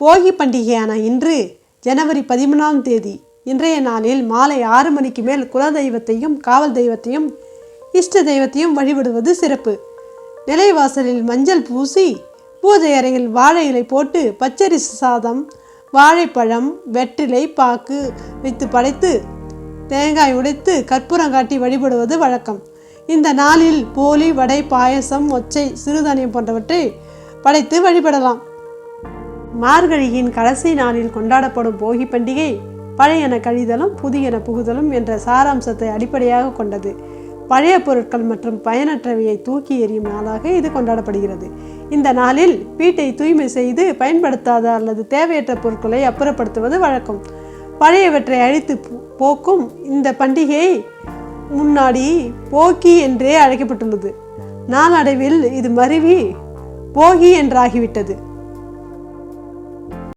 போகி பண்டிகையான இன்று ஜனவரி பதிமூணாம் தேதி இன்றைய நாளில் மாலை ஆறு மணிக்கு மேல் குல தெய்வத்தையும் காவல் தெய்வத்தையும் இஷ்ட தெய்வத்தையும் வழிபடுவது சிறப்பு. நிலைவாசலில் மஞ்சள் பூசி பூஜை அறையில் வாழை இலை போட்டு பச்சரிசி சாதம் வாழைப்பழம் வெற்றிலை பாக்கு வைத்து படைத்து தேங்காய் உடைத்து கற்பூரம் காட்டி வழிபடுவது வழக்கம். இந்த நாளில் போலி வடை பாயசம் ஒச்சை சிறுதானியம் போன்றவற்றை படைத்து வழிபடலாம். மார்கழியின் கடைசி நாளில் கொண்டாடப்படும் போகி பண்டிகை பழையன கழிதலும் புதியன புகுதலும் என்ற சாராம்சத்தை அடிப்படையாக கொண்டது. பழைய பொருட்கள் மற்றும் பயனற்றவையை தூக்கி எறியும் நாளாக இது கொண்டாடப்படுகிறது. இந்த நாளில் வீட்டை தூய்மை செய்து பயன்படுத்தாத அல்லது தேவையற்ற பொருட்களை அப்புறப்படுத்துவது வழக்கம். பழையவற்றை அழித்து போக்கும் இந்த பண்டிகை முன்னாடி போக்கி என்றே அழைக்கப்பட்டுள்ளது. நாளடைவில் இது மருவி போகி என்றாகிவிட்டது.